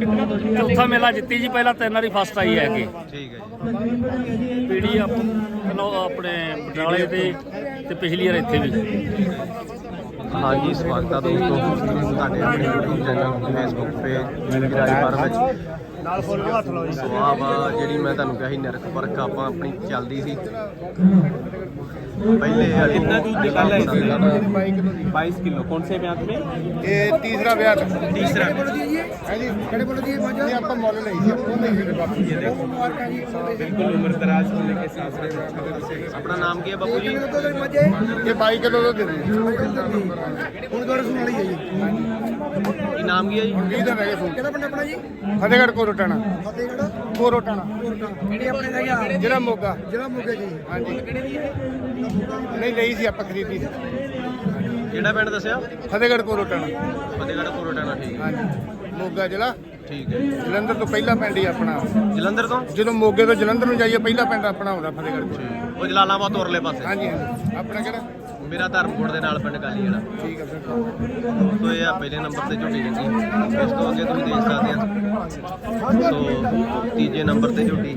ਚੌਥਾ ਮੇਲਾ ਜਿੱਤੀ ਜੀ ਪਹਿਲਾਂ ਤਿੰਨ ਵਾਰੀ ਫਸਟ ਆਈ ਹੈ ਕਿ ਠੀਕ ਹੈ ਜੀ। ਪੀੜੀ ਆਪਣੇ ਬਟਾਲੇ ਤੇ ਤੇ ਪਿਛਲੀ ਵਾਰ ਇੱਥੇ ਵੀ। ਹਾਂਜੀ ਸਵਾਗਤ ਹੈ ਦੋਸਤੋ। ਤੁਹਾਡੇ ਆਪਣੇ YouTube channel Facebook page Raj farm ਵਿੱਚ। ਨਾਲ ਫੋਨ ਹੱਥ ਲਾਓ ਜੀ ਸਵਾਬ ਆ ਜਿਹੜੀ ਮੈਂ ਤੁਹਾਨੂੰ ਕਿਹਾ ਸੀ ਨਰਕ ਪਰਖ ਆਪਾਂ ਆਪਣੀ ਚੱਲਦੀ ਸੀ ਪਹਿਲੇ ਵਾਲੀ कितना दूध निकाला है इसमें? इसमें बाईस किलो कौन से ब्याज में ਇਹ ਤੀਸਰਾ ਵਿਆਹ तीसरा ਹੈ ਜੀ ਕਿਹੜੇ ਬੋਲੋ ਜੀ ਇਹ ਆਪਾਂ ਮੁੱਲ ਲਈ ਸੀ ਉਹ ਨਹੀਂ ਸੀ ਬਾਪੂ ਜੀ ਦੇ बिल्कुल उम्र दराज होने के साथ साथ ਆਪਣਾ ਨਾਮ ਕੀ ਹੈ ਬਾਪੂ ਜੀ ਇਹ 22 ਕਿਲੋ ਦਾ ਦੇ ਦੇ ਹੁਣ ਜੀ ਕੀ ਨਾਮ ਕੀ ਹੈ ਜੀ 20 ਦਿਨ ਰਹਿ ਗਏ ਸੂਣ ਕਿਹੜਾ ਪਿੰਡ ਆਪਣਾ ਜੀ ਫਤਿਹਗੜ੍ਹ ਕੋ ਰੋਟਾਣਾ ਫਤਿਹਗੜ੍ਹ ਕੋ ਰੋਟਾਣਾ ਕਿਹੜੀ ਆਪਣੇ ਦਾ ਗਿਆ ਜਿਹੜਾ ਮੋਗਾ। ਜਿਹੜਾ ਮੋਗਾ ਜੀ। ਹਾਂਜੀ। ਨਹੀਂ ਲਈ ਸੀ ਆਪਾਂ ਖਰੀਦੀ ਸੀ। ਕਿਹੜਾ ਪਿੰਡ ਦੱਸਿਆ? ਫਤਿਹਗੜ੍ਹ ਕੋ ਰੋਟਾਣਾ ਫਤਿਹਗੜ੍ਹ ਕੋਰਟਾਣਾ ਠੀਕ ਹੈ। ਹਾਂਜੀ। ਮੋਗਾ ਜ਼ਿਲ੍ਹਾ। ਠੀਕ ਹੈ। ਜਲੰਧਰ ਤੋਂ ਪਹਿਲਾ ਪਿੰਡ ਹੀ ਆਪਣਾ। ਜਲੰਧਰ ਤੋਂ? ਜਦੋਂ ਮੋਗੇ ਤੋਂ ਜਲੰਧਰ ਨੂੰ ਜਾਈਏ ਪਹਿਲਾ ਪਿੰਡ ਆਪਣਾ ਹੁੰਦਾ ਫਤਿਹਗੜ੍ਹ। ਉਹ ਜਲਾਲਾਬਾਦ ਤੋਂ ਉਰਲੇ ਪਾਸੇ। ਹਾਂਜੀ ਹਾਂਜੀ। ਆਪਣਾ ਕਿਹੜਾ? ਮੇਰਾ ਧਰਮਕੋਟ ਦੇ ਨਾਲ ਪਿੰਡ ਕਾਲੀ ਜਿਹੜਾ ਠੀਕ ਹੈ ਫਿਰ। ਦੋਸਤੋ ਇਹ ਆ ਪਹਿਲੇ ਨੰਬਰ ਤੇ ਝੋਟੀ ਲੱਗੀ। ਇਸ ਤੋਂ ਅੱਗੇ ਤੁਸੀਂ ਦੇਖ ਸਕਦੇ ਆ। ਸੋ ਤੀਜੇ ਨੰਬਰ ਤੇ ਝੋਟੀ।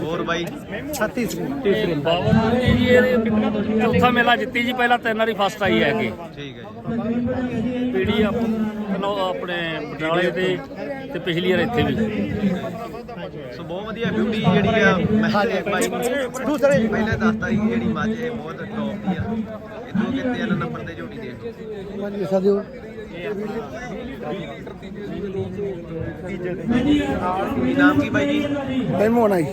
ਹੋਰ ਬਾਈ? ਬਾਬਾ ਜੀ ਇਹ ਚੌਥਾ ਮੇਲਾ ਜਿੱਤੀ ਜੀ ਪਹਿਲਾਂ ਤਿੰਨ ਵਾਰੀ ਫਸਟ ਆਈ ਹੈ ਕਿ ਠੀਕ ਹੈ ਜੀ। ਪੀੜੀ ਆਪਣੇ ਬਟਾਲੇ ਤੇ ਤੇ ਪਿਛਲੀ ਵਾਰ ਇੱਥੇ ਵੀ। ਸੋ ਬਹੁਤ ਵਧੀਆ ਬਿਊਟੀ ਜਿਹੜੀ ਆ ਮੈਂ ਤੇ ਬਾਈ ਦੂਸਰੇ ਪਹਿਲੇ ਦੱਸਤਾ ਸੀ ਜਿਹੜੀ ਮੱਝ ਇਹ ਬਹੁਤ ਟੌਪ ਦੀ ਆ। ਇਦੋਂ ਅੱਗੇ ਤਿੰਨ ਨੰਬਰ ਤੇ ਝੋਟੀ ਦੇ। ਹਾਂਜੀ ਸਾਜੋ ਕੀ ਨਾਮ ਕੀ ਬਾਈ ਜੀ? ਮੈਮੋ ਨਾ ਜੀ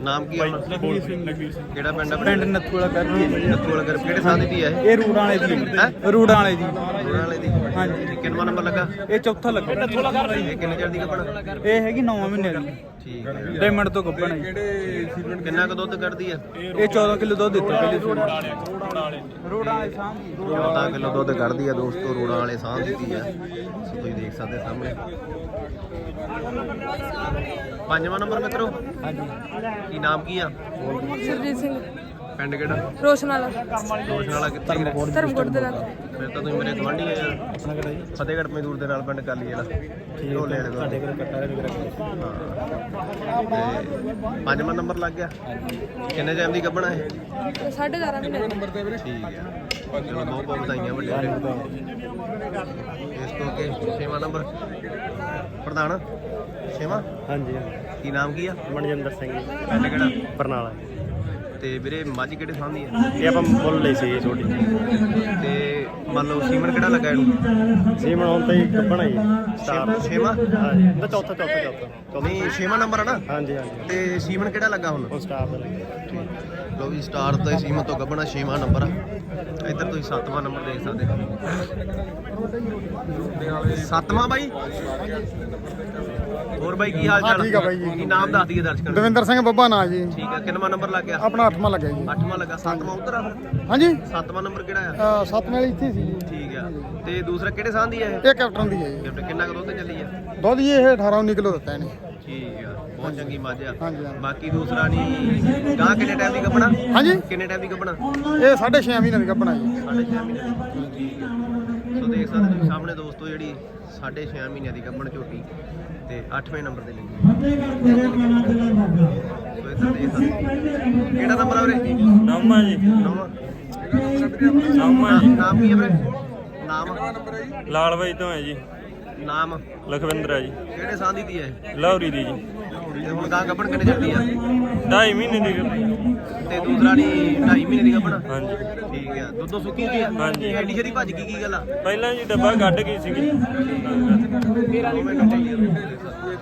ਨਾਮ ਕੀ ਹੈ ਆਪਣਾ? ਕਿਹੜਾ ਪਿੰਡ ਹੈ ਪਿੰਡ ਨੱਥੂਲਾ ਕਰਕੇ ਨੱਥੂਵਾਲ ਕਰ ਕਿਹੜੇ ਸਾਹ ਦੀ ਧੀ ਹੈ ਇਹ? ਰੂੜਾਂ ਵਾਲੇ ਦੀ ਹੈਂ? ਰੂੜਾਂ ਵਾਲੇ ਦੀ। ਰੋਣਾ ਵਾਲੇ ਦੀ। ਹਾਂਜੀ। ਕਿੰਨਾ ਨੰਬਰ ਲੱਗਾ? ਇਹ ਚੌਥਾ ਲੱਗਾ। ਇਹ ਕਿੰਨੇ ਚਿਰ ਦੀ ਕੱਪੜਾ? ਇਹ ਹੈਗੀ 9 ਮਹੀਨੇ ਦੀ। ਠੀਕ ਹੈ। ਡਾਇਮੰਡ ਤੋਂ ਗੱਭਣ ਹੈ ਕਿੰਨਾ ਕੁ ਦੁੱਧ ਕੱਢਦੀ ਆ ਇਹ 14 ਕਿਲੋ ਦੁੱਧ ਦਿੱਤਾ ਪਹਿਲੇ ਰੂੜਾਂ ਵਾਲੇ ਸਾਹ ਦੀ। 14 ਕਿਲੋ ਦੁੱਧ ਕੱਢਦੀ ਆ ਦੋਸਤੋ ਰੋੜਾਂ ਵਾਲੇ ਸਾਹ ਦਿੱਤੀ ਆ ਸੋ ਤੁਸੀਂ ਦੇਖ ਸਕਦੇ ਸਾਹਮਣੇ। ਪੰਜਵਾਂ ਨੰਬਰ ਮਿੱਤਰੋ? ਕੀ ਨਾਮ ਕੀ ਆ? ਸਰਜੀਤ ਸਿੰਘ। ਪਿੰਡ ਕਿਹੜਾ? ਰੋਸ਼ਨ ਵਾਲਾ ਰੋਸ਼ਨ ਵਾਲਾ ਕਿੱਥੇ? ਧਰਮਕੋਟ ਦੇ ਨਾਲ ਫਿਰ ਤਾਂ ਤੁਸੀਂ ਮੇਰੇ ਗਵਾਂਢੀ ਆ ਫਤਿਹਗੜ੍ਹ ਮਜ਼ਦੂਰ ਦੇ ਨਾਲ ਪਿੰਡ ਕਾਲੀ ਵਾਲਾ ਢੋਲੇ ਵਾਲੇ ਸਾਡੇ ਕੋਲ ਕੱਟਾ ਤੇ ਪੰਜਵਾਂ ਨੰਬਰ ਲੱਗ ਗਿਆ। ਕਿੰਨੇ ਟਾਈਮ ਦੀ ਕੱਢਣਾ ਹੈ ਸਾਢੇ 11 ਮਹੀਨੇ। ਠੀਕ ਹੈ। ਚਲੋ ਬਹੁਤ ਬਹੁਤ ਵਧਾਈਆਂ ਵੱਡੇ ਵੀਰੇ ਇਸ ਤੋਂ ਅੱਗੇ ਛੇਵਾਂ ਨੰਬਰ ਪ੍ਰਧਾਨ? ਛੇਵਾਂ ਹਾਂਜੀ। ਕੀ ਨਾਮ ਕੀ ਆ? ਮਨਜਿੰਦਰ ਸਿੰਘ ਜੀ, ਪਿੰਡ ਕਿਹੜਾ? ਬਰਨਾਲਾ ਤੇ ਵੀਰੇ ਮੱਝ ਕਿਹੜੇ ਥਾਂ ਦੀ ਇਹ ਆਪਾਂ ਮੁੱਲ ਲਈ ਸੀ ਛੋਟੀ। ਤੇ ਮੰਨ ਲਓ ਸੀਮਨ ਕਿਹੜਾ ਲੱਗਾ ਇਹਨੂੰ? ਸੀਮਨ ਹੁਣ ਤਾਂ ਹੀ ਗੱਬਣਾ ਹੀ ਸਟਾਰ ਛੇਵਾਂ? ਹਾਂਜੀ। ਚੌਥਾ ਚੌਥਾ ਚੌਥਾ। ਨਹੀਂ ਛੇਵਾਂ ਨੰਬਰ ਆ ਨਾ? ਹਾਂਜੀ ਹਾਂਜੀ। ਤੇ ਸੀਮਨ ਕਿਹੜਾ ਲੱਗਾ ਹੁਣ? ਉਹ ਸਟਾਰ ਦਾ ਲੱਗਿਆ ਲੋ ਵੀ ਸਟਾਰ ਤੇ ਸੀਮਨ ਤੋਂ ਗੱਬਣਾ ਛੇਵਾਂ ਨੰਬਰ ਆ। ਇੱਧਰ ਤੁਸੀਂ ਸੱਤਵਾਂ ਨੰਬਰ ਦੇਖ ਸਕਦੇ ਹੋ। ਸੱਤਵਾਂ ਬਾਈ? ਹੋਰ ਬਾਈ ਕੀ ਹਾਲ ਚਾਲ? ਠੀਕ ਆ ਬਾਈ ਜੀ। ਕੀ ਨਾਮ ਦੱਸ ਦਈਏ ਦਰਸ਼ਕਾਂ ਨੂੰ ਦਵਿੰਦਰ ਸਿੰਘ ਬੱਬਾ ਨਾਂ ਜੀ। ਠੀਕ ਆ ਕਿੰਨਵਾਂ ਨੰਬਰ ਲੱਗ ਗਿਆ? ਆਪਣਾ ਅੱਠਵਾਂ ਲੱਗਿਆ ਜੀ। ਅੱਠਵਾਂ ਲੱਗਾ ਸੱਤਵਾਂ ਉਧਰ ਆ ਫਿਰ? ਹਾਂਜੀ। ਸੱਤਵਾਂ ਨੰਬਰ ਕਿਹੜਾ ਆ? ਅਹ ਸੱਤ ਵਾਲੀ ਇੱਥੇ ਸੀ ਜੀ। ਠੀਕ ਆ ਤੇ ਦੂਸਰਾ ਕਿਹੜੇ ਸਾਹ ਦੀ ਆ ਇਹ? ਇਹ ਕੈਪਟਨ ਦੀ ਹੈ ਜੀ। ਗਿਫਟ ਕਿੰਨਾ ਕੁ ਦੁੱਧ ਚੱਲੀ ਆ? ਦੁੱਧ ਜੀ ਇਹ 18 19 ਕਿਲੋ ਦਿੱਤਾ ਇਹਨੇ। ਠੀਕ ਆ ਬਹੁਤ ਚੰਗੀ ਮੱਝ ਆ। ਹਾਂਜੀ, ਹਾਂਜੀ। ਬਾਕੀ ਦੂਸਰਾ ਨਹੀਂ ਗਾਂ ਕਿੰਨੇ ਟਾਈਮ ਦੀ ਕੱਪਣਾ? ਹਾਂਜੀ। ਕਿੰਨੇ ਟਾਈਮ ਦੀ ਕੱਪਣਾ? ਇਹ 6.5 ਮਹੀਨੇ ਦੀ ਗੱਭਣਾ ਜੀ। ਠੀਕ ਹੈ ਸੋ ਦੇਖ ਸਕਦੇ ਤੁਸੀਂ ਸਾਹਮਣੇ ਦੋਸਤੋ ਜਿਹੜੀ ਸਾਢੇ ਛੇ ਮਹੀਨਿਆਂ ਦੀ ਗੱਭਣ ਝੋਟੀ ਤੇ 8ਵੇਂ ਨੰਬਰ ਤੇ ਲੱਗੀ। ਸੋ ਇੱਧਰ ਦੇਖ ਸਕਦੇ ਕਿਹੜਾ ਨੰਬਰ ਆ ਵੀਰੇ? ਨਾਮਾ ਜੀ। ਨੌਵਾਂ ਨਾਮਾ ਜੀ। ਨਾਮ ਕੀ ਹੈ ਵੀਰੇ? ਨਾਮ। ਲਾਲ ਬਾਈ ਤੋਂ ਹੈ ਜੀ। ਨਾਮ। ਲਖਵਿੰਦਰ ਹੈ ਜੀ। ਕਿਹੜੇ ਸਾਂ ਦੀ ਹੈ ਲਾਹੌਰੀ ਦੀ ਜੀ। ਤੇ ਹੁਣ ਗਾਂ ਗੱਭਣ ਕਿੰਨੇ ਚੱਲਦੀ ਆ ਢਾਈ ਮਹੀਨੇ ਦੀ ਗੱਭਣ। ਤੇ ਦੂਸਰਾ ਨਹੀਂ 2.5 ਮਹੀਨੇ ਦੀ ਗੱਭਣ? ਹਾਂਜੀ। ਠੀਕ ਆ ਦੁੱਧੋਂ ਸੁੱਕੀ ਹੋਈ ਆ ਹਾਂਜੀ। ਐਡੀ ਛੇਤੀ ਭੱਜ ਗਈ ਕੀ ਗੱਲ ਆ? ਪਹਿਲਾਂ ਜੀ ਡੱਬਾ ਕੱਢ ਗਈ ਸੀਗੀ।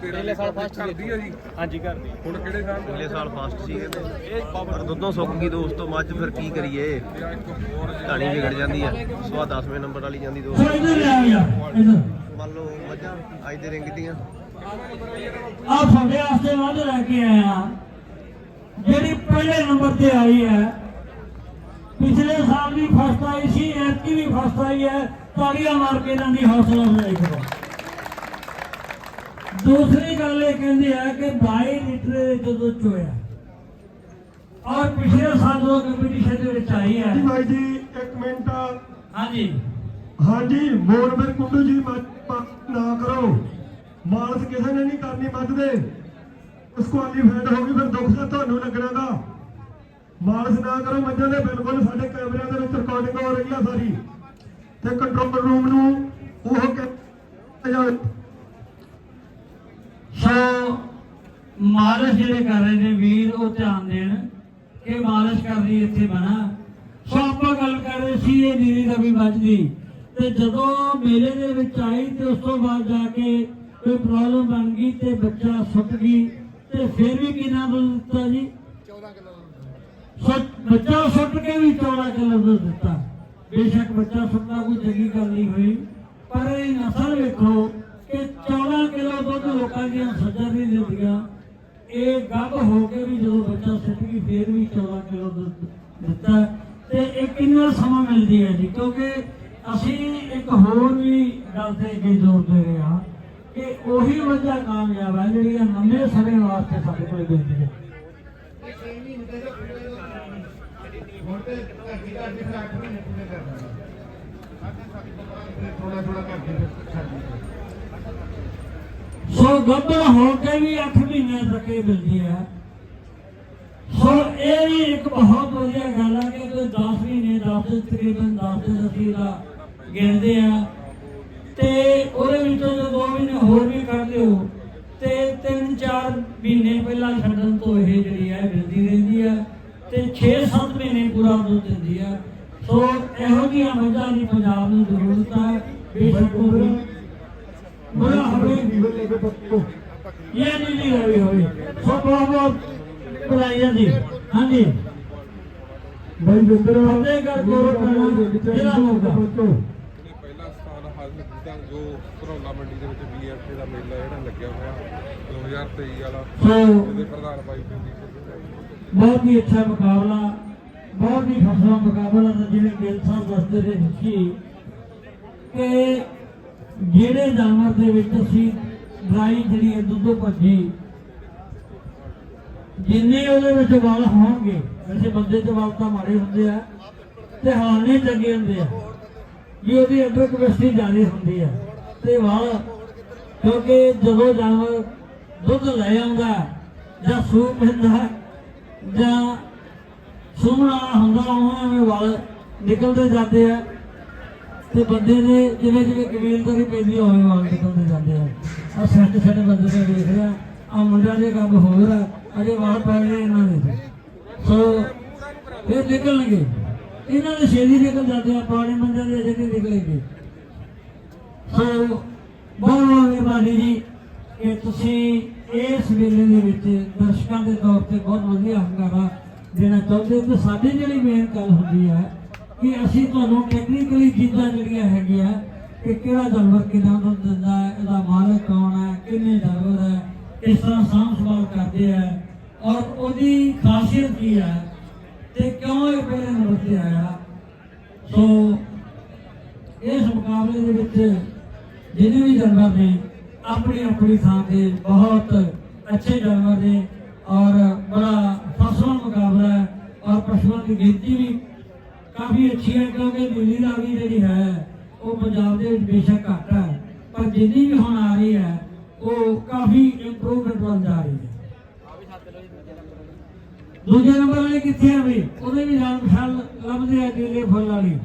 ਪਿਛਲੇ ਸਾਲ ਫਸਟ ਕਰਦੀ ਆ ਜੀ। ਹਾਂਜੀ ਕਰਦੀ ਹੁਣ ਕਿਹੜੇ ਸਾਲ ਪਿਛਲੇ ਸਾਲ ਫਾਸਟ ਸੀਗੇ ਤੇ ਪਰ ਦੁੱਧੋਂ ਸੁੱਕ ਗਈ ਦੋਸਤੋ ਮੱਝ ਫਿਰ ਕੀ ਕਰੀਏ? ਕਹਾਣੀ ਵਿਗੜ ਜਾਂਦੀ ਆ। ਸਵਾ 10ਵੇਂ ਨੰਬਰ ਵਾਲੀ ਜਾਂਦੀ ਦੋਸਤੋ। ਸੋ ਇਧਰ ਲੈ ਆ। ਯਾਰ ਇਧਰ ਮੰਨ ਲਓ ਮੱਝਾਂ ਅੱਜ ਦੇ ਰਿੰਗ ਦੀਆਂ। ਆ ਤੁਹਾਡੇ ਵਾਸਤੇ ਵੱਧ ਲੈ ਕੇ ਆਇਆ ਜਿਹੜੀ ਪਹਿਲੇ ਨੰਬਰ ਤੇ ਆਈ ਹੈ ਪਿਛਲੇ ਸਾਲ ਵੀ ਫਸਟ ਆਈ ਸੀ ਐਤਕੀ ਵੀ ਫਸਟ ਆਈ ਹੈ। ਤਾੜੀਆਂ ਮਾਰ ਕੇ ਇਹਨਾਂ ਦੀ ਹੌਸਲਾ ਅਫਜ਼ਾਈ ਕਰੋ ਦੂਸਰੀ ਗੱਲ ਇਹ ਕਹਿੰਦੇ ਆ ਕਿ 22 ਲੀਟਰ ਜਦੋਂ ਚੋਇਆ। ਔਰ ਪਿਛਲੇ ਸਾਲ ਜਦੋਂ ਕੰਪੀਟੀਸ਼ਨ ਦੇ ਵਿੱਚ ਆਈ ਹੈ। ਭਾਈ ਜੀ ਇੱਕ ਮਿੰਟ। ਹਾਂਜੀ। ਹਾਂਜੀ ਮੋਰਬਰ ਕੁੰਡੂ ਜੀ ਨਾ ਕਰੋ। ਮਾਲਸ ਕਿਸੇ ਨੇ ਨਹੀਂ ਕਰਨੀ ਮੱਝ ਦੇ ਡਿਸਕੁਆਲੀਫਾਈਡ ਹੋ ਗਈ, ਫਿਰ ਦੁੱਖ ਤਾਂ ਤੁਹਾਨੂੰ ਲੱਗਣਾਗਾ। ਮਾਲਸ ਨਾ ਕਰੋ ਮੱਝਾਂ ਦੇ ਬਿਲਕੁਲ ਸਾਡੇ ਕੈਮਰਿਆਂ ਦੇ ਵਿੱਚ ਰਿਕਾਰਡਿੰਗ ਹੋ ਰਹੀ ਆ ਸਾਰੀ। ਤੇ ਕੰਟਰੋਲ ਰੂਮ ਨੂੰ ਉਹ ਕਹਿ ਸੋ, ਮਾਲਿਸ਼ ਜਿਹੜੇ ਕਰ ਰਹੇ ਨੇ ਵੀਰ, ਉਹ ਧਿਆਨ ਦੇਣ ਕਿ ਮਾਲਸ਼ ਕਰਨੀ ਇੱਥੇ ਬਣਾ। ਸੋ, ਆਪਾਂ ਗੱਲ ਕਰ ਰਹੇ ਸੀ, ਇਹ ਨੀਰੀ ਰਵੀ ਮੱਝ ਦੀ ਤੇ ਜਦੋਂ ਮੇਲੇ ਦੇ ਵਿੱਚ ਆਈ, ਤੇ ਉਸ ਤੋਂ ਬਾਅਦ ਜਾ ਕੇ ਕੋਈ ਪ੍ਰੋਬਲਮ ਬਣ ਗਈ ਤੇ ਬੱਚਾ ਸੁੱਟ ਗਈ ਤੇ ਫਿਰ ਵੀ ਕਿੰਨਾ ਦੁੱਧ ਦਿੱਤਾ ਜੀ? 14 ਕਿਲੋ ਬੱਚਾ ਸੁੱਟ ਕੇ ਵੀ 14 ਕਿਲੋ ਦੁੱਧ ਦਿੱਤਾ। ਬੇਸ਼ੱਕ ਬੱਚਾ ਸੁੱਟਣਾ ਕੋਈ ਚੰਗੀ ਗੱਲ ਨਹੀਂ ਹੋਈ ਪਰ ਇਹ ਨਸਲ ਵੇਖੋ ਕਿ 14 ਕਿਲੋ ਦੁੱਧ ਲੋਕਾਂ ਦੀਆਂ ਸੱਜਰ ਨਹੀਂ ਦਿੰਦੀਆਂ। ਇਹ ਗੱਭ ਹੋ ਕੇ ਵੀ ਜਦੋਂ ਬੱਚਾ ਸੁੱਟ ਗਈ ਫੇਰ ਵੀ 14 ਕਿਲੋ ਦੁੱਧ ਦਿੱਤਾ। ਤੇ ਇਹ ਕਿੰਨਾ ਸਮਾਂ ਮਿਲਦੀ ਹੈ ਜੀ? ਕਿਉਂਕਿ ਅਸੀਂ ਇੱਕ ਹੋਰ ਵੀ ਗੱਲ ਤੇ ਅੱਗੇ ਜ਼ੋਰ ਦੇ ਰਹੇ ਹਾਂ। ਕਿ ਉਹੀ ਵਜ੍ਹਾ ਕਾਮਯਾਬ ਹੈ ਜਿਹੜੀਆਂ ਨਵੇਂ ਸਮੇਂ ਵਾਸਤੇ ਸਾਡੇ ਕੋਲ ਕਰਕੇ ਸੋ ਗੱਭਣ ਹੋ ਕੇ ਵੀ 8 ਮਹੀਨੇ ਤੱਕ ਇਹ ਮਿਲਦੀ ਹੈ ਸੋ ਇਹ ਵੀ ਇੱਕ ਬਹੁਤ ਵਧੀਆ ਗੱਲ ਹੈ ਕਿ ਕੋਈ 10 ਮਹੀਨੇ 10 ਦੇ ਤਕਰੀਬਨ 10 ਦੇ ਅਸੀਂ ਦਾ ਗਿਣਦੇ ਆ। ਹੋਰ ਵੀ ਕੱਢ ਲਿਓ ਤੇ 3-4 ਮਹੀਨੇ ਪਹਿਲਾਂ ਛੱਡਣ ਤੋਂ ਇਹ ਜਿਹੜੀ ਹੈ ਮਿਲਦੀ ਰਹਿੰਦੀ ਹੈ ਤੇ 6-7 ਮਹੀਨੇ ਪੂਰਾ ਦੁੱਧ ਦਿੰਦੀ ਹੈ। ਸੋ ਇਹੋ ਜਿਹੀਆਂ ਮੱਝਾਂ ਦੀ ਪੰਜਾਬ ਨੂੰ ਜ਼ਰੂਰਤ ਹੈ ਬੇਸ਼ੱਕ ਉਹ ਵੀ ਬੜਾ ਹੋਵੇ। ਲੀਵਰ ਲੈ ਕੇ ਪੱਕੋ ਇਹ ਨਹੀਂ ਨਹੀਂ ਹੋਈ ਹੋਈ ਸੋ ਬਹੁਤ ਬਹੁਤ ਬਧਾਈਆਂ ਜੀ। ਹਾਂਜੀ। ਭਾਈ ਵਿੰਦਰ ਫਤਿਹਗੜ੍ਹ ਕੋਰਟ ਜ਼ਿਲ੍ਹਾ ਮੋਗਾ। ਪਹਿਲਾ ਸਥਾਨ ਹਾਸਲ ਕੀਤਾ ਜੋ ਘਰੌਲਾ ਮੰਡੀ ਦੇ ਵਿੱਚ ਬੀਐਫਏ ਦਾ ਮੇਲਾ ਜਿਹੜਾ ਲੱਗਿਆ ਹੋਇਆ 2023 ਵਾਲਾ ਸੋ ਪ੍ਰਧਾਨ ਭਾਈ ਜੀ ਬਹੁਤ ਹੀ ਅੱਛਾ ਮੁਕਾਬਲਾ ਬਹੁਤ ਹੀ ਫਸਵਾ ਮੁਕਾਬਲਾ ਤਾਂ ਜਿਵੇਂ ਗਿੱਲ ਸਾਹਿਬ ਦੱਸਦੇ ਰਹੇ ਸੀ ਕਿ ਜਿਹੜੇ ਜਾਨਵਰ ਦੇ ਵਿੱਚ ਅਸੀਂ ਡਰਾਈ ਜਿਹੜੀ ਹੈ ਦੁੱਧੋ ਭੱਜੀ ਜਿੰਨੇ ਉਹਦੇ ਵਿੱਚ ਵਾਲ ਹੋਣਗੇ ਵੈਸੇ ਬੰਦੇ ਦੇ ਵਾਲ ਤਾਂ ਮਾੜੇ ਹੁੰਦੇ ਆ ਤੇ ਹਾਲਨੇ ਚੰਗੇ ਹੁੰਦੇ ਆ ਵੀ ਉਹਦੀ ਅੰਦਰ ਕਪੈਸਿਟੀ ਜ਼ਿਆਦਾ ਹੁੰਦੀ ਆ। ਤੇ ਵਾਲ ਕਿਉਂਕਿ ਜਦੋਂ ਜਾਨਵਰ ਦੁੱਧ ਲੈ ਆਉਂਦਾ ਜਾਂ ਸੂਪ ਹੁੰਦਾ ਜਾਂ ਸੁਣਨ ਵਾਲਾ ਹੁੰਦਾ ਉਹਨਾਂ ਦੇ ਵਾਲ ਨਿਕਲਦੇ ਜਾਂਦੇ ਆ। ਤੇ ਬੰਦੇ ਦੇ ਜਿਵੇਂ ਜਿਵੇਂ ਕਬੀਲਦਾਰੀ ਪੈਂਦੀ ਹੋਵੇ ਵਾਲ ਨਿਕਲਦੇ ਜਾਂਦੇ ਆ। ਆ ਸਾਡੇ ਸਾਡੇ ਬੰਦੇ ਦੇ ਦੇਖ ਰਿਹਾ ਆ ਮੁੰਡਾ ਦੇ ਕੰਮ ਹੋਰ ਆ, ਅਜੇ ਵਾਲ ਪੈ ਰਹੇ ਇਹਨਾਂ ਦੇ। ਸੋ ਇਹ ਨਿਕਲਣਗੇ। ਇਹਨਾਂ ਦੇ ਛੇਤੀ ਨਿਕਲ ਜਾਂਦੇ ਆ, ਪੁਰਾਣੇ ਬੰਦਿਆਂ ਦੇ ਅਜੇ ਨਹੀਂ ਨਿਕਲੇਗੇ। ਸੋ ਬਹੁਤ ਬਹੁਤ ਮਿਹਰਬਾਨੀ ਜੀ ਕਿ ਤੁਸੀਂ ਇਸ ਵੇਲੇ ਦੇ ਵਿੱਚ ਦਰਸ਼ਕਾਂ ਦੇ ਤੌਰ ਤੇ ਬਹੁਤ ਵਧੀਆ ਹੰਗਾਰਾ ਦੇਣਾ ਚਾਹੁੰਦੇ ਹੋ। ਤੇ ਸਾਡੀ ਜਿਹੜੀ ਮੇਨ ਗੱਲ ਹੁੰਦੀ ਹੈ ਕਿ ਅਸੀਂ ਤੁਹਾਨੂੰ ਟੈਕਨੀਕਲੀ ਚੀਜ਼ਾਂ ਜਿਹੜੀਆਂ ਹੈਗੀਆਂ ਕਿ ਕਿਹੜਾ ਜਾਨਵਰ ਕਿੰਨਾ ਦੁੱਧ ਦਿੰਦਾ ਹੈ, ਇਹਦਾ ਮਾਲਕ ਕੌਣ ਹੈ, ਕਿੰਨੇ ਜਾਨਵਰ ਹੈ ਇਸ ਤਰ੍ਹਾਂ ਸਾਂਭ ਸੰਭਾਲ ਕਰਦੇ ਆ ਔਰ ਉਹਦੀ ਖਾਸੀਅਤ ਕੀ ਹੈ ਤੇ ਕਿਉਂ ਇਹ ਪਹਿਲੇ ਨੰਬਰ ਤੇ ਆਇਆ ਸੋ ਇਸ ਮੁਕਾਬਲੇ ਦੇ ਵਿੱਚ ਜਿੰਨੇ ਵੀ ਜਾਨਵਰ ਨੇ ਆਪਣੀ ਆਪਣੀ ਥਾਂ ਤੇ ਬਹੁਤ ਅੱਛੇ ਜਾਨਵਰ ਨੇ ਔਰ ਬੜਾ ਫਸਵਾ ਮੁਕਾਬਲਾ ਹੈ ਔਰ ਪਸ਼ੂਆਂ ਦੀ ਗਿਣਤੀ ਵੀ ਕਾਫੀ ਅੱਛੀ ਹੈ ਕਿਉਂਕਿ ਦਿੱਲੀ ਦਾ ਵੀ ਜਿਹੜੀ ਹੈ, ਉਹ ਪੰਜਾਬ ਦੇ ਵਿੱਚ ਬੇਸ਼ੱਕ ਘੱਟ ਹੈ। ਪਰ ਜਿੰਨੀ ਵੀ ਹੁਣ ਆ ਰਹੀ ਹੈ, ਉਹ ਕਾਫੀ ਇੰਪਰੂਵਮੈਂਟ ਵੱਲ ਜਾ ਰਹੀ ਹੈ। ਦੂਜੇ ਨੰਬਰ ਵਾਲੇ ਕਿੱਥੇ ਆ ਵੀ ਉਹਦੇ ਵੀ ਜਾਣ ਪਛਾਣ ਲੱਭਦੇ ਆ ਨੀਲੇ ਫੁੱਲ ਵਾਲੀ।